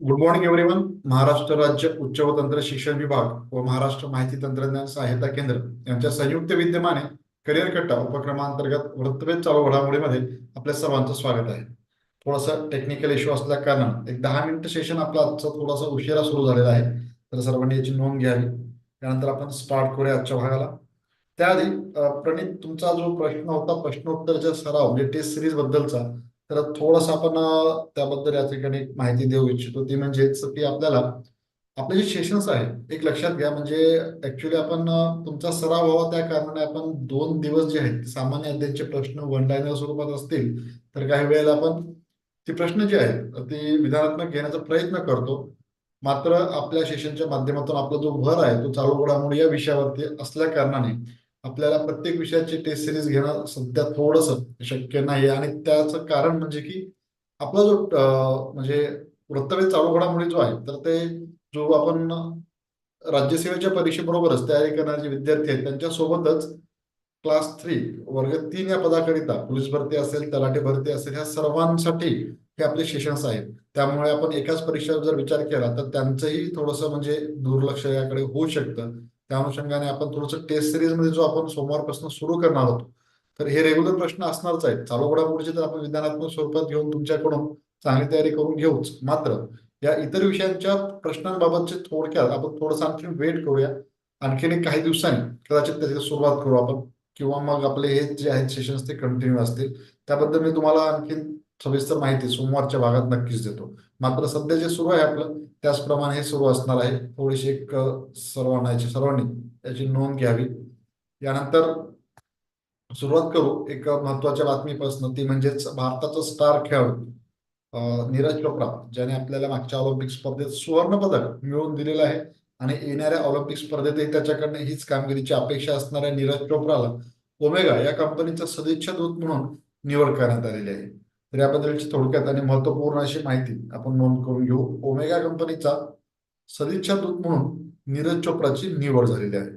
Good morning everyone Maharashtra राज्य उच्च व तंत्र शिक्षण विभाग व महाराष्ट्र माहिती तंत्रज्ञान सहायता केंद्र यांच्या संयुक्त विद्यमाने करिअर कट्टा उपक्रमांतर्गत वृत्तवेध चालू घडामोडीमध्ये आपल्या सर्वांचं स्वागत आहे. थोडासा टेक्निकल इश्यू असल्या कारण एक दहा मिनिट सेशन आपला आजचा थोडासा उशिरा सुरू झालेला आहे. तर सर्वांनी याची नोंद घ्यावी. त्यानंतर आपण स्टार्ट करूया आजच्या भागाला. त्याआधी प्रणित तुमचा जो प्रश्न होता प्रश्नोत्तरचा सराव म्हणजे टेस्ट सिरीज बद्दलचा तर थोडस आपण त्याबद्दल या ठिकाणी माहिती देऊ इच्छितो. ती म्हणजेच की आपल्याला आपले जे सेशन्स आहे एक लक्षात घ्या. म्हणजे ऍक्च्युली आपण तुमचा सराव व्हावा त्या कारणाने आपण दोन दिवस जे आहेत सामान्य अध्ययनचे प्रश्न वन लाईनर स्वरूपात असतील तर काही वेळेला आपण ते प्रश्न जे आहेत ते विधानात्मक घेण्याचा प्रयत्न करतो. मात्र आपल्या सेशनच्या माध्यमातून आपला जो भर आहे तो चालू घडामोडी या विषयावरती असल्या कारणाने आपल्याला प्रत्येक विषयाची टेस्ट सिरीज घेणं सध्या थोडस शक्य नाही आणि त्याचं कारण म्हणजे की आपला जो म्हणजे वृत्तवेळ चालू घडामोडी जो आहे तर ते जो आपण राज्यसेवेच्या परीक्षेबरोबरच तयारी करणारे जे विद्यार्थी आहेत त्यांच्या सोबतच क्लास थ्री वर्ग तीन या पदाकरिता पोलीस भरती असेल तलाठी भरती असेल ह्या सर्वांसाठी हे आपले सेशन्स आहेत. त्यामुळे आपण एकाच परीक्षेवर जर विचार केला तर त्यांचंही थोडंसं म्हणजे दुर्लक्ष याकडे होऊ शकतं. त्या अनुषंगाने आपण थोडंसं टेस्ट सिरीजमध्ये जो आपण सोमवारपासून सुरू करणार आहोत तर हे रेग्युलर प्रश्न असणारच आहेत. चालू घडामोडीचे तर आपण विज्ञानात्मक स्वरूपात घेऊन तुमच्याकडून चांगली तयारी करून घेऊच. मात्र या इतर विषयांच्या प्रश्नांबाबतचे थोडक्यात आपण थोडंसं आणखी वेट करूया. आणखीन एक काही दिवसांनी कदाचित त्याची सुरुवात करू आपण किंवा मग आपले हे जे आहेत सेशन्स ते कंटिन्यू असतील. त्याबद्दल मी तुम्हाला आणखीन सविस्तर माहिती सोमवारच्या भागात नक्कीच देतो. मात्र सध्या जे सुरू आहे आपलं त्याचप्रमाणे हे सुरू असणार आहे थोडीशी एक सर्वांना याची सर्वांनी याची नोंद घ्यावी. यानंतर सुरुवात करू एक महत्त्वाच्या बातमीपासून ती म्हणजेच भारताचा स्टार खेळाडू नीरज चोप्रा ज्याने आपल्याला मागच्या ऑलिम्पिक स्पर्धेत सुवर्ण पदक मिळवून दिलेलं आहे आणि येणाऱ्या ऑलिम्पिक स्पर्धेतही त्याच्याकडनं हीच कामगिरीची अपेक्षा असणाऱ्या नीरज चोप्राला. ओमेगा या कंपनीचा सदिच्छा दूत म्हणून निवड करण्यात आलेली आहे. तर याबद्दलची थोडक्यात आणि महत्त्वपूर्ण अशी माहिती आपण नोंद करून घेऊ. ओमेगा कंपनीचा सदिच्छा दूत म्हणून नीरज चोप्राची निवड झालेली आहे.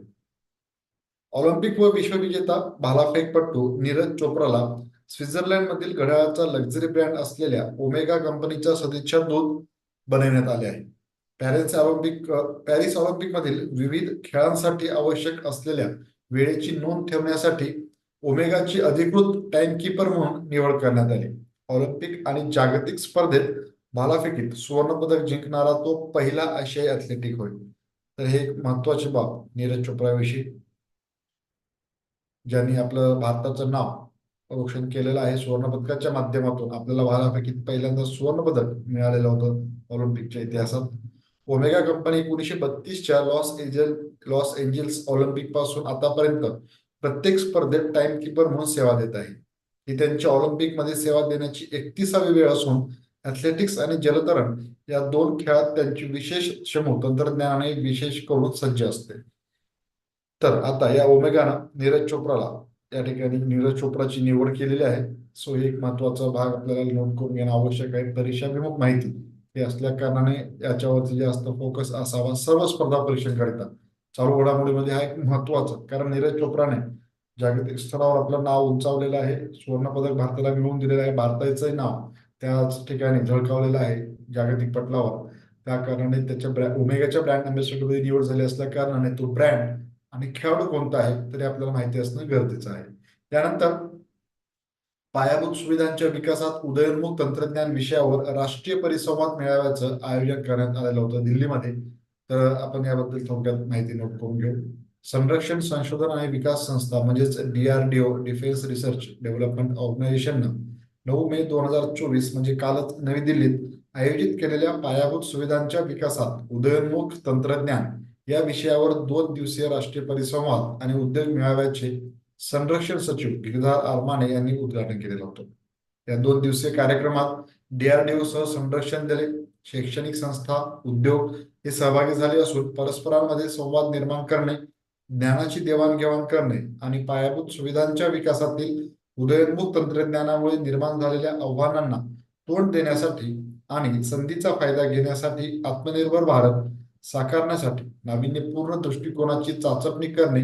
ऑलिम्पिक व विश्वविजेता भालाफेकपटू नीरज चोप्राला स्वित्झर्लंड मधील घड्याळाचा लक्झरी ब्रँड असलेल्या ओमेगा कंपनीचा सदिच्छा दूत बनवण्यात आले आहे. पॅरिस ऑलिम्पिक पॅरिस ऑलिम्पिक मधील विविध खेळांसाठी आवश्यक असलेल्या वेळेची नोंद ठेवण्यासाठी ओमेगाची अधिकृत टाइमकीपर म्हणून निवड करण्यात आली. ऑलिम्पिक आणि जागतिक स्पर्धेत भालाफेकीत सुवर्णपदक जिंकणारा तो पहिला आशियाई ॲथलेटिक होईल तर हे एक महत्वाची बाब नीरज चोप्राविषयी ज्यांनी आपलं भारताचं नाव रोशन केलेलं आहे सुवर्णपदकाच्या माध्यमातून. आपल्याला भालाफेकीत पहिल्यांदा सुवर्णपदक मिळालेलं होतं ऑलिम्पिकच्या इतिहासात. ओमेगा कंपनी एकोणीसशे बत्तीसच्या लॉस एंजल लॉस एंजल्स ऑलिम्पिकपासून आतापर्यंत प्रत्येक स्पर्धेत टाइम किपर म्हणून सेवा देत आहे. ही त्यांची ऑलिम्पिकमध्ये सेवा देण्याची एकतीसावी वेळ असून ॲथलेटिक्स आणि जलतरण या दोन खेळात त्यांची विशेष क्षमू तंत्रज्ञानाने विशेष करून सज्ज असते. तर आता या ओमेगानं नीरज चोप्राला या ठिकाणी नीरज चोप्राची निवड केलेली आहे. सो एक महत्त्वाचा भाग आपल्याला नोट करून घेणं आवश्यक आहे. परीक्षाभिमुख माहिती हे असल्या कारणाने याच्यावरती जास्त फोकस असावा. सर्व स्पर्धा परीक्षांकरिता चालू घडामोडीमध्ये हा एक महत्त्वाचा कारण नीरज चोप्राने जागतिक स्तरावर आपलं नाव उंचावलेलं आहे. सुवर्णपदक भारताला मिळवून दिलेलं आहे. भारताचं नाव त्याच ठिकाणी झळकावलेलं आहे जागतिक पटलावर. त्या कारणाने त्याच्या ब्रँड ओमेगाच्या ब्रँड अँबॅसिडरमध्ये निवड झाली असल्या कारणाने तो ब्रँड आणि खेळाडू कोणता आहे तरी आपल्याला माहिती असणं गरजेचं आहे. त्यानंतर पायाभूत सुविधांच्या विकासात उदयोन्मुख तंत्रज्ञान विषयावर राष्ट्रीय परिसंवाद मेळाव्याचं आयोजन करण्यात आलेलं होतं दिल्लीमध्ये. तर आपण याबद्दल थोडक्यात माहिती नोट करून घेऊ. संरक्षण संशोधन आणि विकास संस्था म्हणजेच डीआरडीओ डिफेन्स रिसर्च डेव्हलपमेंट ऑर्गनायझेशननं नऊ मे दोन हजार चोवीस म्हणजे कालच नवी दिल्लीत आयोजित केलेल्या पायाभूत सुविधांच्या विकासात उदयोन्मुख तंत्रज्ञान या विषयावर दोन दिवसीय राष्ट्रीय परिसंवाद आणि उद्योग मेळाव्याचे संरक्षण सचिव गिरधार आरमाने यांनी उद्घाटन केलेलं होतं. या दोन दिवसीय कार्यक्रमात डीआरडीओ सह संरक्षण दले शैक्षणिक संस्था उद्योग हे सहभागी झाले असून परस्परांमध्ये संवाद निर्माण करणे ज्ञानाची देवाणघेवाण करणे आणि पायाभूत सुविधांच्या विकासातील उदयोन्मुख तंत्रज्ञानामुळे निर्माण झालेल्या आव्हानांना तोंड देण्यासाठी आणि संधीचा फायदा घेण्यासाठी आत्मनिर्भर भारत साकारण्यासाठी नाविन्यपूर्ण दृष्टिकोनाची चाचपणी करणे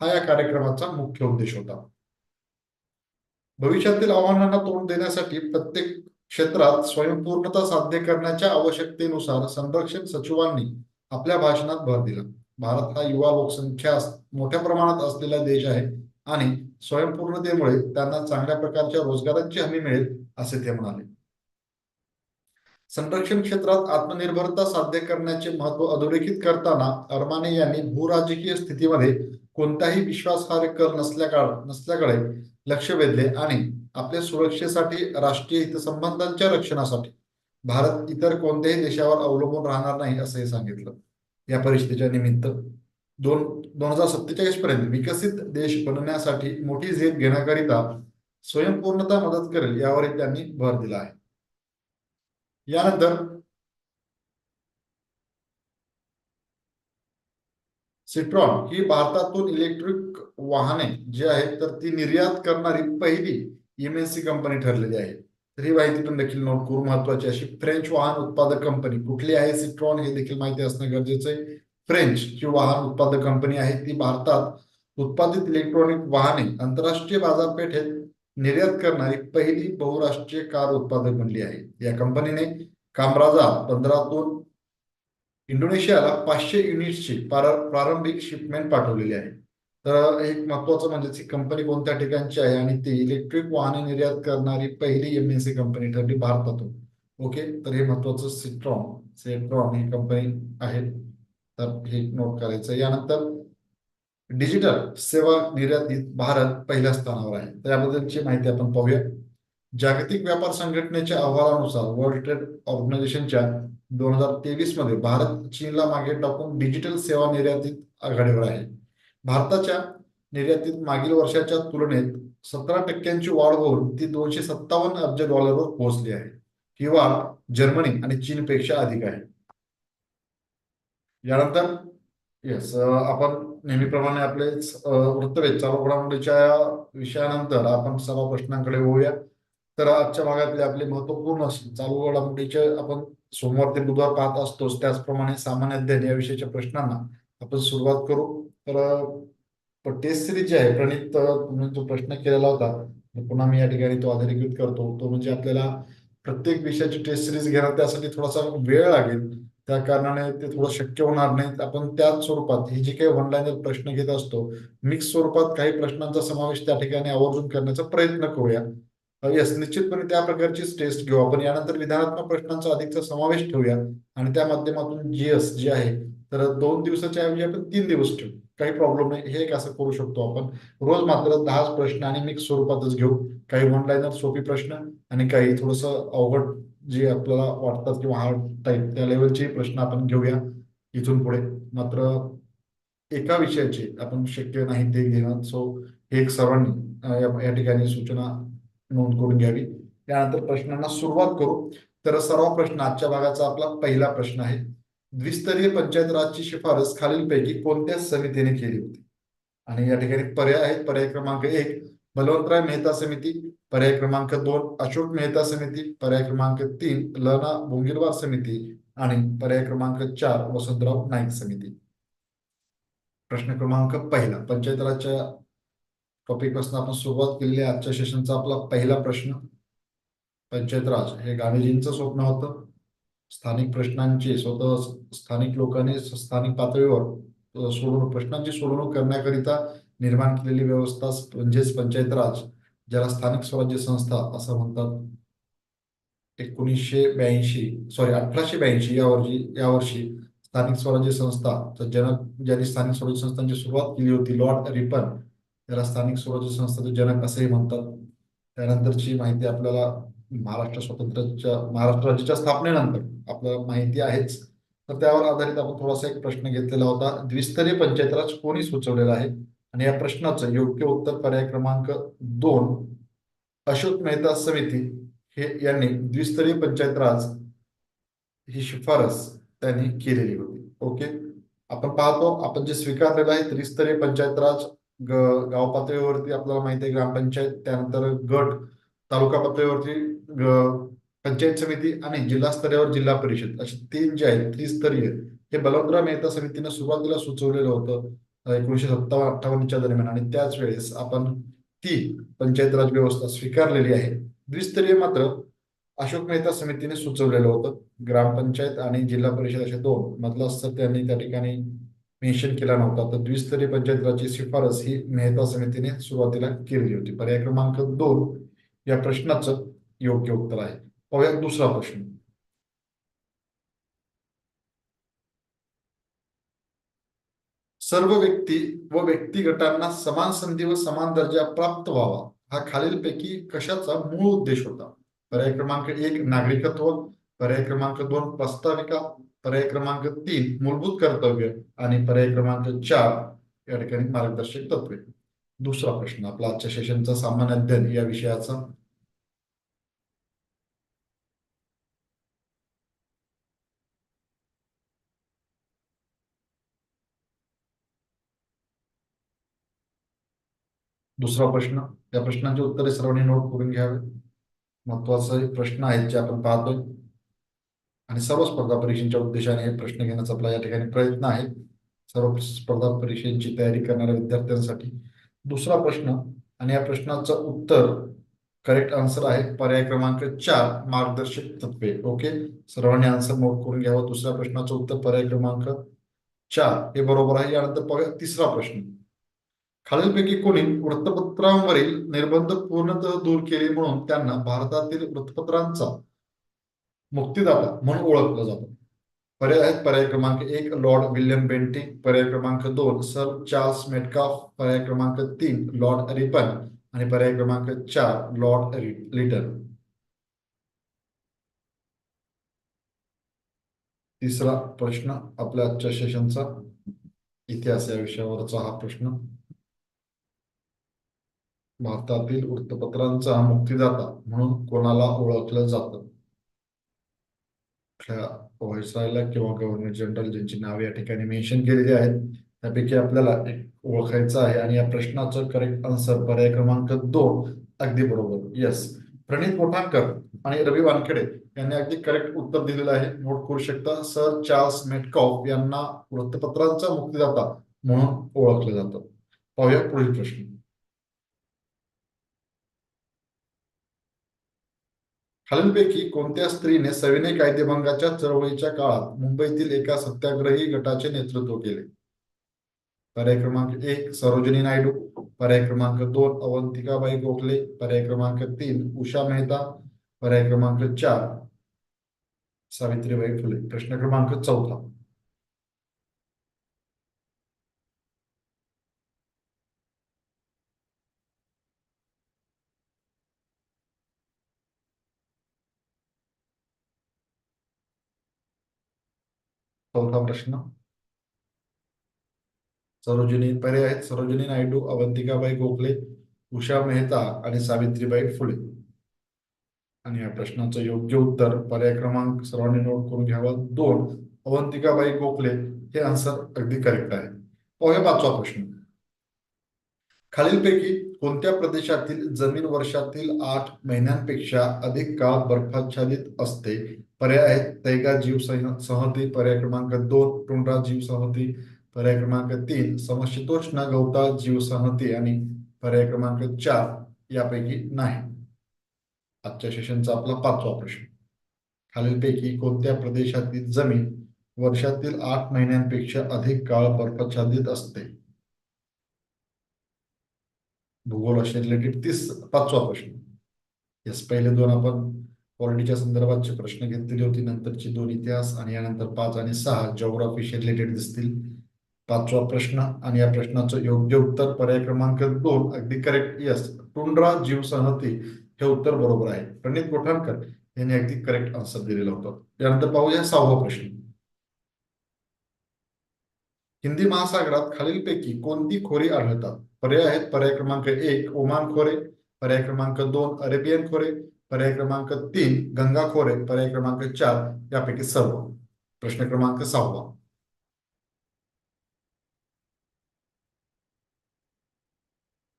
हा या कार्यक्रमाचा मुख्य उद्देश होता. भविष्यातील आव्हानांना तोंड देण्यासाठी प्रत्येक क्षेत्रात स्वयंपूर्णता साध्य करण्याच्या आवश्यकतेनुसार संरक्षण सचिवांनी आपल्या भाषणात भर दिला. भारत हा युवा लोकसंख्या मोठ्या प्रमाणात असलेला देश आहे आणि स्वयंपूर्णतेमुळे त्यांना चांगल्या प्रकारच्या रोजगारांची हमी मिळेल असे ते म्हणाले. संरक्षण क्षेत्रात आत्मनिर्भरता साध्य करण्याचे महत्त्व अधोरेखित करताना अरमाने यांनी भूराजकीय स्थितीमध्ये कोणताही विश्वासार्ह कर नसल्या नसल्याकडे लक्ष वेधले आणि आपल्या सुरक्षेसाठी राष्ट्रीय हितसंबंधांच्या रक्षणासाठी भारत इतर कोणत्याही देशावर अवलंबून राहणार नाही असंही सांगितलं. या परिस्थितीच्या निमित्त दोन दोन हजार सत्तेचाळीस पर्यंत विकसित देश बनण्यासाठी मोठी झेप घेण्याकरिता स्वयंपूर्णता मदत करेल यावर त्यांनी भर दिला आहे. यानंतर सिट्रॉन ही भारतातून इलेक्ट्रिक वाहने जी आहेत तर ती निर्यात करणारी पहिली एमएनसी कंपनी ठरलेली आहे. तर ही माहिती पण देखील नोट करू महत्वाची अशी. फ्रेंच वाहन उत्पादक कंपनी कुठली आहे सिट्रॉन हे देखील माहिती असणं गरजेचं आहे. फ्रेंच जी वाहन उत्पादक कंपनी आहे ती भारतात उत्पादित इलेक्ट्रॉनिक वाहने आंतरराष्ट्रीय बाजारपेठेत निर्यात करणारी पहिली बहुराष्ट्रीय कार उत्पादक बनली आहे. या कंपनीने कामराजा बंदरातून इंडोनेशियाला पाचशे युनिट्सची प्रारंभिक शिपमेंट पाठवलेली आहे. तर एक महत्वाचं म्हणजे कंपनी कोणत्या ठिकाणची आहे आणि ती इलेक्ट्रिक वाहने निर्यात करणारी पहिली एमएनसी कंपनी ठरली भारतातून. ओके तर हे महत्वाचं सिट्रॉन सेट्रॉन ही कंपनी आहे. तर हे नोट करायचं. यानंतर डिजिटल सेवा निर्यातीत भारत पहिल्या स्थानावर आहे. त्याबद्दलची माहिती आपण पाहूया. जागतिक व्यापार संघटनेच्या अहवालानुसार वर्ल्ड ट्रेड ऑर्गनायझेशनच्या दोन हजार तेवीसमध्ये भारत चीनला मागे टाकून डिजिटल सेवा निर्यातीत आघाडीवर आहे. भारताच्या निर्यातीत मागील वर्षाच्या तुलनेत सतरा टक्क्यांची वाढ होऊन ती दोनशे सत्तावन्न अब्ज डॉलरवर पोहोचली आहे. ही वाढ जर्मनी आणि चीनपेक्षा अधिक आहे. यानंतर येस आपण नेहमीप्रमाणे आपले वृत्तवेध चालू घडामोडीच्या विषयानंतर आपण सर्व प्रश्नांकडे होऊया तर आजच्या भागातले आपले महत्त्वपूर्ण चालू घडामोडीचे आपण सोमवार ते बुधवार पाहत असतोच. त्याचप्रमाणे सामान्य अध्ययन या विषयाच्या प्रश्नांना आपण सुरुवात करू. तर टेस्ट सिरीज जी आहे प्रणित तुम्ही जो प्रश्न केलेला होता पुन्हा मी या ठिकाणी तो अधोरेखित करतो. तो म्हणजे आपल्याला प्रत्येक विषयाची टेस्ट सिरीज घेणं त्यासाठी थोडासा वेळ लागेल. त्या कारणाने ते थोडं शक्य होणार नाही आपण त्याच स्वरूपात हे जे काही ऑनलाईन प्रश्न घेत असतो मिक्स स्वरूपात काही प्रश्नांचा समावेश त्या ठिकाणी आवर्जून करण्याचा प्रयत्न करूया. यस निश्चितपणे त्या प्रकारची टेस्ट घेऊ. आपण यानंतर विधानात्मक प्रश्नांचा अधिकचा समावेश ठेवूया. आणि त्या माध्यमातून जीएस जे आहे तर दोन दिवसाच्या ऐवजी आपण तीन दिवस ठेवू. काही प्रॉब्लेम नाही. हे एक असं करू शकतो आपण. रोज मात्र दहाच प्रश्न आणि मिक्स स्वरूपातच घेऊ. काही ऑनलाईनर सोपी प्रश्न आणि काही थोडस अवघड जे आपल्याला वाटतात किंवा हार्ड टाईप त्या लेवलचे प्रश्न आपण घेऊया इथून पुढे. मात्र एका विषयाचे आपण शक्य नाही ते घेणं. सो हे एक सर्वांनी या ठिकाणी सूचना नोंद करून घ्यावी. त्यानंतर प्रश्नांना सुरुवात करू. तर सर्व प्रश्न आजच्या भागाचा आपला पहिला प्रश्न आहे. द्विस्तरीय पंचायत राजची शिफारस खालीलपैकी कोणत्या समितीने केली होती? आणि या ठिकाणी पर्याय आहेत. पर्याय क्रमांक एक बलवंतराय मेहता समिती. पर्याय क्रमांक दोन अशोक मेहता समिती. पर्याय क्रमांक तीन लना बोंगिरवार समिती. आणि पर्याय क्रमांक चार वसंतराव नाईक समिती. प्रश्न क्रमांक पहिला. पंचायत राजच्या टॉपिकपासून आपण सुरुवात केलेली आजच्या सेशनचा आपला पहिला प्रश्न. पंचायत राज हे गांधीजींचं स्वप्न होतं. स्थानिक प्रश्नांची स्वतः स्थानिक लोकांनी स्थानिक पातळीवर सोडवणूक प्रश्नांची सोडवणूक करण्याकरिता निर्माण केलेली व्यवस्था म्हणजेच पंचायत राज ज्याला स्थानिक स्वराज्य संस्था असं म्हणतात. एकोणीसशे ब्याऐंशी सॉरी अठराशे ब्याऐंशी या वर्षी या वर्षी स्थानिक स्वराज्य संस्था जनक ज्यांनी स्थानिक स्वराज्य संस्थांची सुरुवात केली होती लॉर्ड रिपन त्याला स्थानिक स्वराज्य संस्थाचे जनक असेही म्हणतात. त्यानंतरची माहिती आपल्याला महाराष्ट्र स्वातंत्र्याच्या महाराष्ट्र राज्याच्या स्थापनेनंतर आपल्याला माहिती आहेच. तर त्यावर आधारित आपण थोडासा एक प्रश्न घेतलेला होता. द्विस्तरीय पंचायत राज कोणी सुचवलेला आहे? आणि या प्रश्नाचं योग्य उत्तर पर्याय क्रमांक दोन अशोक मेहता समिती हे यांनी द्विस्तरीय पंचायत राज ही शिफारस त्यांनी केलेली होती. ओके? आपण पाहतो आपण जे स्वीकारलेलं आहे त्रिस्तरीय पंचायत राज गाव पातळीवरती आपल्याला माहिती आहे ग्रामपंचायत त्यानंतर गट तालुका पातळीवरची पंचायत समिती आणि जिल्हा स्तरावर जिल्हा परिषद असे तीन जे आहेत त्रिस्तरीय. हे बलवंतराव मेहता समितीने सुरुवातीला सुचवलेलं होतं एकोणीशे सत्तावन्न अठ्ठावन्नच्या दरम्यान. आणि त्याच वेळेस आपण ती पंचायत राज व्यवस्था स्वीकारलेली आहे. द्विस्तरीय मात्र अशोक मेहता समितीने सुचवलेलं होतं. ग्रामपंचायत आणि जिल्हा परिषद असे दोन मधला स्तर त्यांनी त्या ठिकाणी मेन्शन केला नव्हता. तर द्विस्तरीय पंचायत राजची शिफारस ही मेहता समितीने सुरुवातीला केलेली होती. पर्याय क्रमांक दोन या प्रश्नाचं योग्य उत्तर आहे. पाहूया दुसरा प्रश्न. सर्व व्यक्ती व व्यक्ती गटांना समान संधी व समान दर्जा प्राप्त व्हावा हा खालीलपैकी कशाचा मूळ उद्देश होता? पर्याय क्रमांक एक नागरिकत्व पर्याय क्रमांक दोन प्रस्ताविका पर्याय क्रमांक तीन मूलभूत कर्तव्य आणि पर्याय क्रमांक चार या ठिकाणी मार्गदर्शक तत्वे. दुसरा प्रश्न आपला आजच्या सेशनचा सामान्य अध्ययन या विषयाचा. दुसरा प्रश्न या प्रश्नांची उत्तरे सर्वांनी नोट करून घ्यावे. महत्त्वाचे प्रश्न आहेत जे आपण पाहतोय. आणि सर्व स्पर्धा परीक्षेच्या उद्देशाने हे प्रश्न घेण्याचा आपला या ठिकाणी प्रयत्न आहे. सर्व स्पर्धा परीक्षेची तयारी करणाऱ्या विद्यार्थ्यांसाठी दुसरा प्रश्न आणि या प्रश्नाचं उत्तर करेक्ट आन्सर आहे पर्याय क्रमांक चार मार्गदर्शक तत्वे. ओके सर्वांनी आन्सर नोट करून घ्यावं. दुसऱ्या प्रश्नाचं उत्तर पर्याय क्रमांक चार. हे बरोबर आहे. यानंतर पाहूया तिसरा प्रश्न. खालीलपैकी कोणी वृत्तपत्रांवरील निर्बंध पूर्णतः दूर केले म्हणून त्यांना भारतातील वृत्तपत्रांचा मुक्तीदाता म्हणून ओळखलं जातं. पर्याय आहेत पर्याय क्रमांक एक लॉर्ड विल्यम बेंटी पर्याय क्रमांक दोन सर चार्ल्स मेटकाफ पर्याय क्रमांक तीन लॉर्ड रिपन आणि पर्याय क्रमांक चार लॉर्ड लिटन तिसरा प्रश्न आपल्या आजच्या सेशनचा इतिहास या विषयावरचा हा प्रश्न. भारतातील वृत्तपत्रांचा मुक्तीदाता म्हणून कोणाला ओळखलं जात? व्हायसरायला किंवा गव्हर्नर जनरल ज्यांची नावे या ठिकाणी मेन्शन केलेली आहेत त्यापैकी आपल्याला एक ओळखायचं आहे आणि या प्रश्नाचं करेक्ट आन्सर पर्याय क्रमांक दोन अगदी बरोबर. येस प्रणित मोठाकर आणि रवी वानखेडे यांनी अगदी करेक्ट उत्तर दिलेलं आहे. नोट करू शकता सर चार्ल्स मेटकॉफ यांना वृत्तपत्रांचा मुक्तीदाता म्हणून ओळखलं जातं. पाहूया पुढील प्रश्न. खालीलपैकी कोणत्या स्त्रीने सविनय कायदेभंगाच्या चळवळीच्या काळात मुंबईतील एका सत्याग्रही गटाचे नेतृत्व केले? पर्याय क्रमांक एक सरोजिनी नायडू. पर्याय क्रमांक दोन अवंतिकाबाई गोखले. पर्याय क्रमांक तीन उषा मेहता. पर्याय क्रमांक चार सावित्रीबाई फुले. प्रश्न क्रमांक चौथा. चौथा प्रश्न. सरोजिनी पर्याय आहेत. सरोजिनी नायडू अवंतिकाबाई गोखले उषा मेहता आणि सावित्रीबाई फुले. आणि या प्रश्नाचं योग्य उत्तर पर्याय क्रमांक सर्वांनी नोट करून घ्यावा. दोन अवंतिकाबाई गोखले हे आन्सर अगदी करेक्ट आहे. पाहूया पाचवा प्रश्न. खालीलपैकी कोणत्या प्रदेशातील जमीन वर्षातील आठ महिन्यांपेक्षा अधिक काळ बर्फाच्छादित असते? पर्याय आहेत तैगा जीव संहती पर्याय क्रमांक दोन टुंड्रा जीव संहती पर्याय क्रमांक तीन समशीतोष्ण गवता जीव संहती आणि पर्याय क्रमांक चार यापैकी नाही. आजच्या सेशनचा आपला पाचवा प्रश्न. खालीलपैकी कोणत्या प्रदेशातील जमीन वर्षातील आठ महिन्यांपेक्षा अधिक काळ बर्फाच्छादित असते? भूगोलाशी रिलेटेड तीस पाचवा प्रश्न. यस पहिले दोन आपण पॉलिटीच्या संदर्भातचे प्रश्न घेतलेले होते नंतरचे दोन इतिहास आणि यानंतर पाच आणि सहा जॉग्राफीशी रिलेटेड दिसतील. पाचवा प्रश्न आणि या प्रश्नाचं योग्य उत्तर पर्याय क्रमांक दोन अगदी करेक्ट यस टुंड्रा जीवसहती हे उत्तर बरोबर आहे. प्रणित कोठारकर यांनी अगदी करेक्ट आन्सर दिलेला होता. त्यानंतर पाहूया सहावा प्रश्न. हिंदी महासागरात खालीलपैकी कोणती खोरी आढळतात? पर्याय आहेत. पर्याय क्रमांक एक ओमान खोरे पर्याय क्रमांक दोन अरेबियन खोरे पर्याय क्रमांक तीन गंगा खोरे पर्याय क्रमांक चार यापैकी सर्व. प्रश्न क्रमांक सहावा.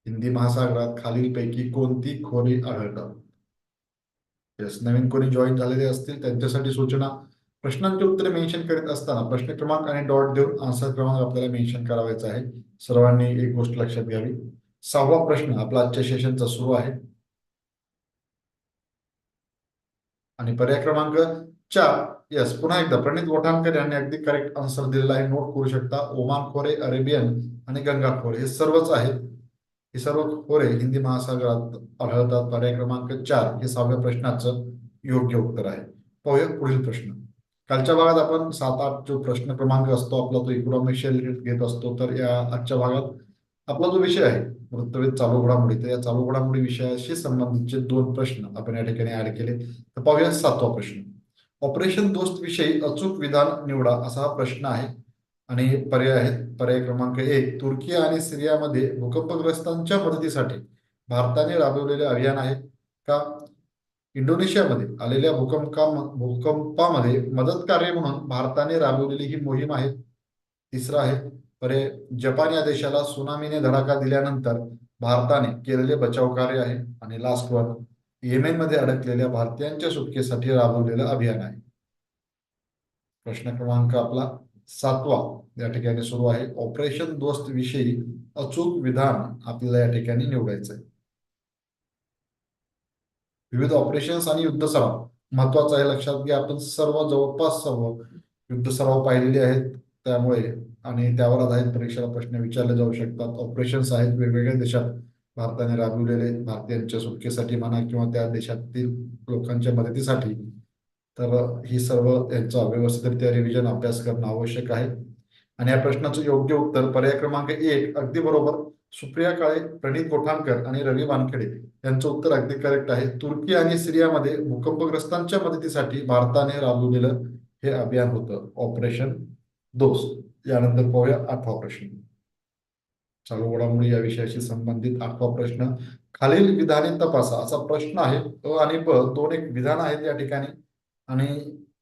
हिंदी महासागरात खालीलपैकी कोणती खोरी आढळतात? यस नवीन कोणी जॉईन झालेले असतील त्यांच्यासाठी सूचना. प्रश्नांची उत्तरे मेन्शन करीत असताना प्रश्न क्रमांक आणि डॉट देऊन आन्सर क्रमांक आपल्याला मेन्शन करावायचा आहे. सर्वांनी एक गोष्ट लक्षात घ्यावी. सहावा प्रश्न आपला आजच्या सेशनचा सुरू आहे. आणि पर्याय क्रमांक चार. यस पुन्हा एकदा प्रणित गोठाणकर यांनी अगदी करेक्ट आन्सर दिलेला आहे. नोट करू शकता ओमान खोरे अरेबियन आणि गंगा खोरे हे सर्वच आहेत. हे सर्व खोरे हिंदी महासागरात आढळतात. पर्याय क्रमांक चार हे सहाव्या प्रश्नाचं योग्य उत्तर आहे. पाहूया पुढील प्रश्न. कालच्या भागात आपण सात आठ जो प्रश्न क्रमांक असतो आपला तो इकॉनॉमिकशी रिलेटेड घेत असतो तर या आजच्या भागात आपला जो विषय आहे वृत्तवेध चालू घडामोडी तर या चालू घडामोडी विषयाशी संबंधितचे दोन प्रश्न आपण या ठिकाणी ऍड केले. तर पाहूया सातवा प्रश्न. ऑपरेशन दोस्त विषयी अचूक विधान निवडा असा हा प्रश्न आहे. आणि पर्याय आहेत. पर्याय क्रमांक एक तुर्की आणि सिरियामध्ये भूकंपग्रस्तांच्या मदतीसाठी भारताने राबवलेले अभियान आहे का? इंडोनेशियामध्ये आलेल्या भूकंपा भूकंपामध्ये मदत कार्य म्हणून भारताने राबवलेली ही मोहीम आहे. तिसरा आहे पर्याय जपान या देशाला सुनामीने धडाका दिल्यानंतर भारताने केलेले बचाव कार्य आहे. आणि लास्ट वन येमेन मध्ये अडकलेल्या भारतीयांच्या सुटकेसाठी राबवलेलं अभियान आहे. प्रश्न क्रमांक आपला सातवा या ठिकाणी सुरू आहे. ऑपरेशन दोस्त विषयी अचूक विधान आपल्याला या ठिकाणी निवडायचं आहे विविध ऑपरेशन्स आणि युद्ध सराव. महत्वाचं आहे लक्षात घ्या आपण सर्व जवळपास सर्व युद्ध सराव पाहिलेले आहेत. त्यामुळे आणि त्यावर आधारित परीक्षेला प्रश्न विचारले जाऊ शकतात. ऑपरेशन्स आहेत वेगवेगळ्या देशात. भारताने राबविलेले भारतीयांच्या सुटकेसाठी म्हणा किंवा त्या देशातील लोकांच्या मदतीसाठी. तर ही सर्व यांचा व्यवस्थितरित्या रिव्हिजन अभ्यास करणं आवश्यक आहे. आणि या प्रश्नाचं योग्य उत्तर पर्याय क्रमांक एक अगदी बरोबर. सुप्रिया काळे प्रणित गोठाणकर आणि रवी वानखेडे यांचं उत्तर अगदी करेक्ट आहे. तुर्की आणि सिरियामध्ये भूकंपग्रस्तांच्या मदतीसाठी भारताने राबवलेलं हे अभियान होतं. ऑपरेशन दोस्त. यानंतर पाहूया आठवा प्रश्न. चालू घडामोडी या विषयाशी संबंधित आठवा प्रश्न. खालील विधाने तपासा. असा प्रश्न आहे अ आणि ब दोन एक विधान आहेत या ठिकाणी. आणि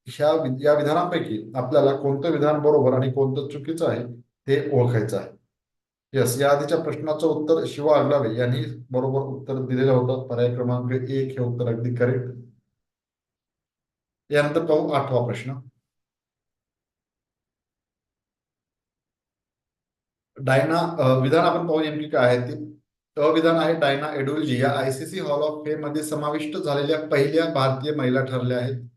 ह्या या विधानांपैकी आपल्याला कोणतं विधान बरोबर आणि कोणतं चुकीचं आहे ते ओळखायचं आहे. यस या आधीच्या प्रश्नाचं उत्तर शिवा आगलावे यांनी बरोबर उत्तर दिलेलं होतं. पर्याय क्रमांक एक हे उत्तर अगदी करेक्ट यानंतर पाहू आठवा प्रश्न. डायना विधान आपण पाहू नेमकी काय आहे ती. अविधान आहे डायना एडुलजी. या आयसीसी हॉल ऑफ फेममध्ये समाविष्ट झालेल्या पहिल्या भारतीय महिला ठरल्या आहेत.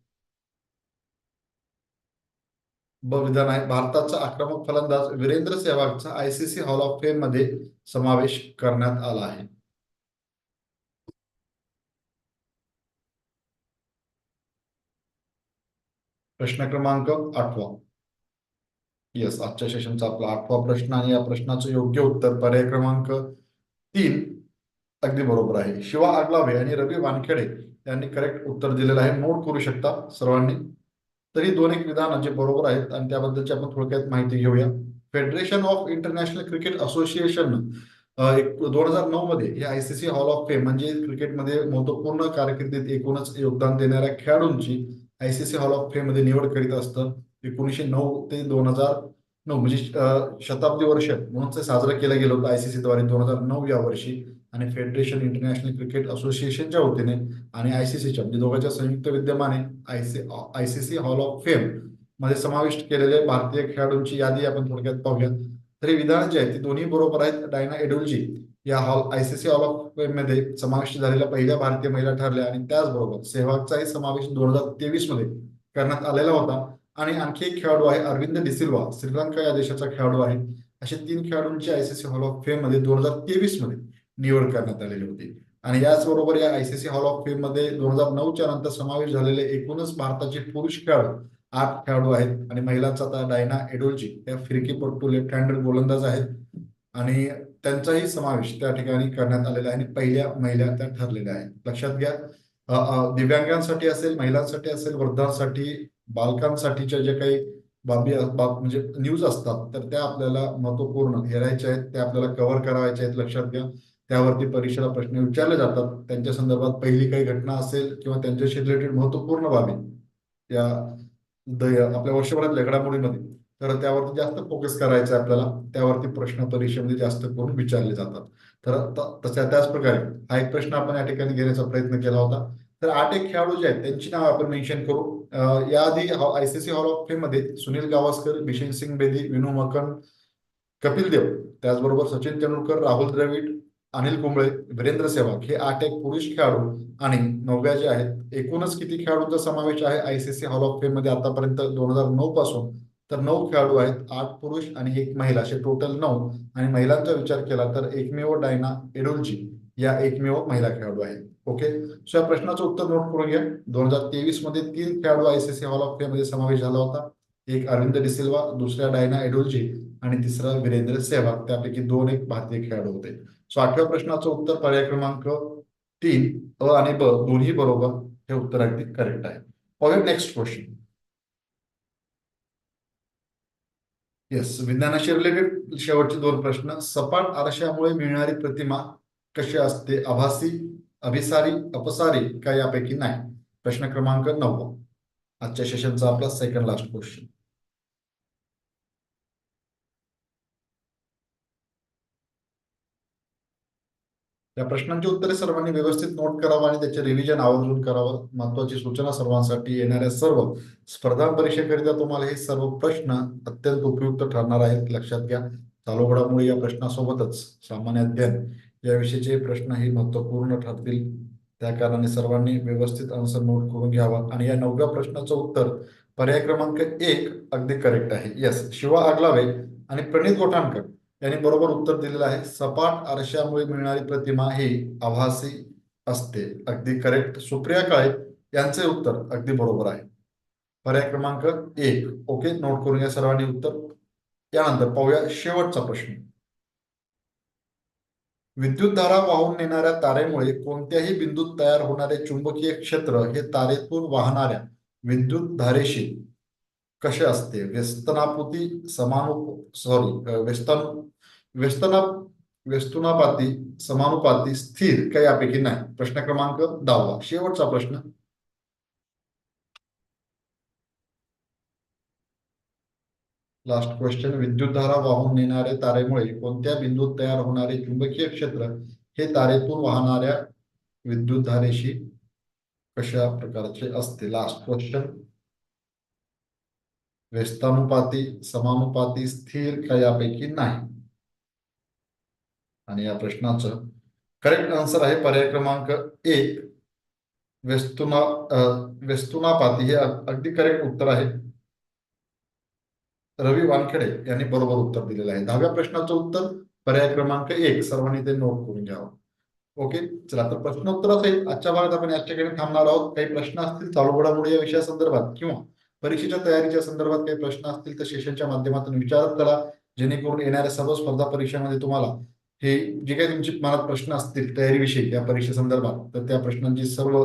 विधान आहे. भारताचा आक्रमक फलंदाज वीरेंद्र सेहवागचा आयसीसी हॉल ऑफ फेममध्ये समावेश करण्यात आला आहे. प्रश्न क्रमांक आठवा. येस आजच्या सेशनचा आपला आठवा प्रश्न आणि या प्रश्नाचं योग्य उत्तर पर्याय क्रमांक तीन अगदी बरोबर आहे. शिवा आगलावे आणि रवी वानखेडे यांनी करेक्ट उत्तर दिलेलं आहे. नोट करू शकता सर्वांनी. तरी दोन एक विधान जे बरोबर आहेत आणि त्याबद्दलची आपण थोडक्यात माहिती घेऊया. Federation of international cricket association एक दोन हजार नऊ मध्ये हे आयसीसी हॉल ऑफ फेम म्हणजे क्रिकेटमध्ये महत्त्वपूर्ण कारकिर्दीत एकूणच योगदान देणाऱ्या खेळाडूंची आयसीसी हॉल ऑफ फेममध्ये निवड करीत असतं. एकोणीसशे नऊ ते दोन हजार नऊ म्हणजे शताब्दी वर्ष म्हणून ते साजरं केलं गेलं होतं आयसीसी द्वारे दोन हजार नऊ या वर्षी. आणि फेडरेशन इंटरनॅशनल क्रिकेट असोसिएशनच्या वतीने आणि आयसीसीच्या म्हणजे दोघांच्या संयुक्त विद्यमाने आयसी आयसीसी हॉल ऑफ फेममध्ये समाविष्ट केलेले भारतीय खेळाडूंची यादी आपण थोडक्यात पाहूया. तर हे विधान जे आहे ते दोन्ही बरोबर आहेत डायना एडुलजी या हॉल आयसीसी हॉल ऑफ फेममध्ये समाविष्ट झालेल्या पहिल्या भारतीय महिला ठरल्या आणि त्याचबरोबर सेहवागचाही समावेश दोन हजार तेवीसमध्ये करण्यात आलेला होता. आणि आणखी एक खेळाडू आहे अरविंद डिसिल्वा श्रीलंका या देशाचा खेळाडू आहे. असे तीन खेळाडूंची आयसीसी हॉल ऑफ फेममध्ये दोन हजार तेवीसमध्ये निवड करण्यात आलेली होती. आणि याचबरोबर या आयसीसी हॉल ऑफ फेममध्ये दोन हजार नऊच्या नंतर समावेश झालेले एकूणच भारताचे पुरुष खेळाडू आठ खेळाडू आहेत. आणि महिलांचा आता डायना एडोलजी या फिरकीपट्टू लेफ्ट हँडेड गोलंदाज आहेत. आणि त्यांचाही समावेश त्या ठिकाणी करण्यात आलेला आहे आणि पहिल्या महिला त्या ठरलेल्या आहेत. लक्षात घ्या दिव्यांगांसाठी असेल महिलांसाठी असेल वृद्धांसाठी बालकांसाठीच्या जे काही बाबी बाब म्हणजे न्यूज असतात तर त्या आपल्याला महत्त्वपूर्ण हेरायच्या आहेत त्या आपल्याला कव्हर करायच्या आहेत लक्षात घ्या. त्यावरती परीक्षेला प्रश्न विचारले जातात. त्यांच्या संदर्भात पहिली काही घटना असेल किंवा त्यांच्याशी रिलेटेड महत्त्वपूर्ण बाबी या आपल्या वर्षभरातल्या घडामोडीमध्ये तर त्यावरती जास्त फोकस करायचं आपल्याला. त्यावरती प्रश्न परीक्षेमध्ये जास्त करून विचारले जातात. तर तशा त्याच प्रकारे हा एक प्रश्न आपण या ठिकाणी घेण्याचा प्रयत्न केला होता. तर आठ एक खेळाडू जे आहेत त्यांची नाव आपण मेन्शन करू. याआधी आयसीसी हॉल ऑफ फेममध्ये सुनील गावस्कर बिशन सिंग बेदी विनू मकन कपिल देव त्याचबरोबर सचिन तेंडुलकर राहुल द्रविड अनिल कुंबळे वीरेंद्र सेवाग हे आठ एक पुरुष खेळाडू आणि नवव्या जे आहेत एकूणच किती खेळाडूंचा समावेश आहे? आयसीसी हॉल ऑफ फेममध्ये आतापर्यंत दोन हजार नऊ पासून तर नऊ खेळाडू आहेत आठ पुरुष आणि एक महिला. असे टोटल नऊ आणि महिलांचा विचार केला तर एकमेव डायना एडोलजी या एकमेव महिला खेळाडू आहेत. ओके सो या प्रश्नाचं उत्तर नोट करून घ्या. दोन हजार तेवीसमध्ये तीन खेळाडू आयसीसी हॉल ऑफ फेममध्ये समावेश झाला होता. एक अरविंद डिसिल्वा दुसऱ्या डायना एडोलजी आणि तिसरा वीरेंद्र सेहवाग त्यापैकी दोन एक भारतीय खेळाडू होते. सो आठव्या प्रश्नाचं उत्तर पर्याय क्रमांक तीन अ आणि ब दोन्ही बरोबर हे उत्तर अगदी करेक्ट आहे. पाहूया नेक्स्ट क्वेश्चन येस विज्ञानाशी रिलेटेड शेवटचे दोन प्रश्न. सपाट आरशामुळे मिळणारी प्रतिमा कशी असते? आभासी अभिसारी अपसारी का यापैकी नाही? प्रश्न क्रमांक नऊ. आजच्या सेशनचा आपला सेकंड लास्ट क्वेश्चन या प्रश्नांची उत्तरे सर्वांनी व्यवस्थित नोट करावं आणि त्याचे रिव्हिजन आवर्जून करावं. महत्वाची सूचना सर्वांसाठी येणाऱ्या सर्व स्पर्धा परीक्षेकरिता तुम्हाला हे सर्व प्रश्न अत्यंत उपयुक्त ठरणार आहेत. लक्षात घ्या. चालू घडामुळे या प्रश्नासोबतच सामान्य अध्ययन याविषयीचे प्रश्न हे महत्त्वपूर्ण ठरतील. त्या कारणाने सर्वांनी व्यवस्थित आन्सर नोट करून घ्यावा आणि या नवव्या प्रश्नाचं उत्तर पर्याय क्रमांक एक अगदी करेक्ट आहे. येस शिवा आगलावे आणि प्रणित गोठाणकर यांनी बरोबर उत्तर दिलेलं आहे. सपाट आरशामुळे मिळणारी प्रतिमा ही आभासी असते. अगदी करेक्ट सुप्रिया काळे यांचे उत्तर अगदी बरोबर आहे. पर्याय क्रमांक एक. ओके नोट करून घ्या सर्वांनी उत्तर. यानंतर पाहूया शेवटचा प्रश्न. विद्युतधारा वाहून नेणाऱ्या तारेमुळे कोणत्याही बिंदूत तयार होणारे चुंबकीय क्षेत्र हे तारेतून वाहणाऱ्या विद्युत धारेशी कसे असते? व्यस्तनापुती समानु सॉरी व्यस्तन व्यस्तना व्यस्तुनापाती, समानुपाती, स्थिर का यापैकी नाही. प्रश्न क्रमांक दहावा. शेवटचा प्रश्न. लास्ट क्वेश्चन विद्युतधारा वाहून नेणाऱ्या तारेमुळे कोणत्या बिंदूत तयार होणारे चुंबकीय क्षेत्र हे तारेतून वाहणाऱ्या विद्युतधारेशी कशा प्रकारचे असते? लास्ट क्वेश्चन व्यस्तानुपाती, समानुपाती, स्थिर का यापैकी नाही. आणि या प्रश्नाचं करेक्ट आन्सर आहे पर्याय क्रमांक एक वेस्तुना वेस्तुनापाती हे अगदी करेक्ट उत्तर आहे. रवी वानखेडे यांनी बरोबर उत्तर दिलेलं आहे. दहाव्या प्रश्नाचं उत्तर पर्याय क्रमांक एक. सर्वांनी ते नोट करून घ्यावं. ओके चला तर प्रश्नोत्तर असेल आजच्या भागात आपण याच ठिकाणी थांबणार आहोत. काही प्रश्न असतील चालू घडामोडी या विषयासंदर्भात किंवा परीक्षेच्या तयारीच्या संदर्भात काही प्रश्न असतील तर सेशनच्या माध्यमातून विचारत करा. जेणेकरून येणाऱ्या सर्व स्पर्धा परीक्षांमध्ये तुम्हाला हे जे काही तुमचे मनात प्रश्न असतील तयारीविषयी या परीक्षेसंदर्भात तर त्या प्रश्नांची सर्व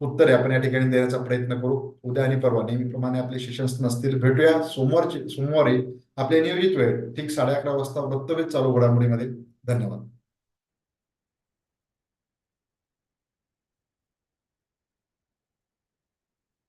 उत्तरे आपण या ठिकाणी देण्याचा प्रयत्न करू. उद्या आणि परवा नेहमीप्रमाणे आपले सेशन्स नसतील भेटूया सोमवारचे सोमवारी आपल्या नियोजित वेळ ठीक साडे अकरा वाजता वक्तव्य चालू घडामोडीमध्ये. धन्यवाद.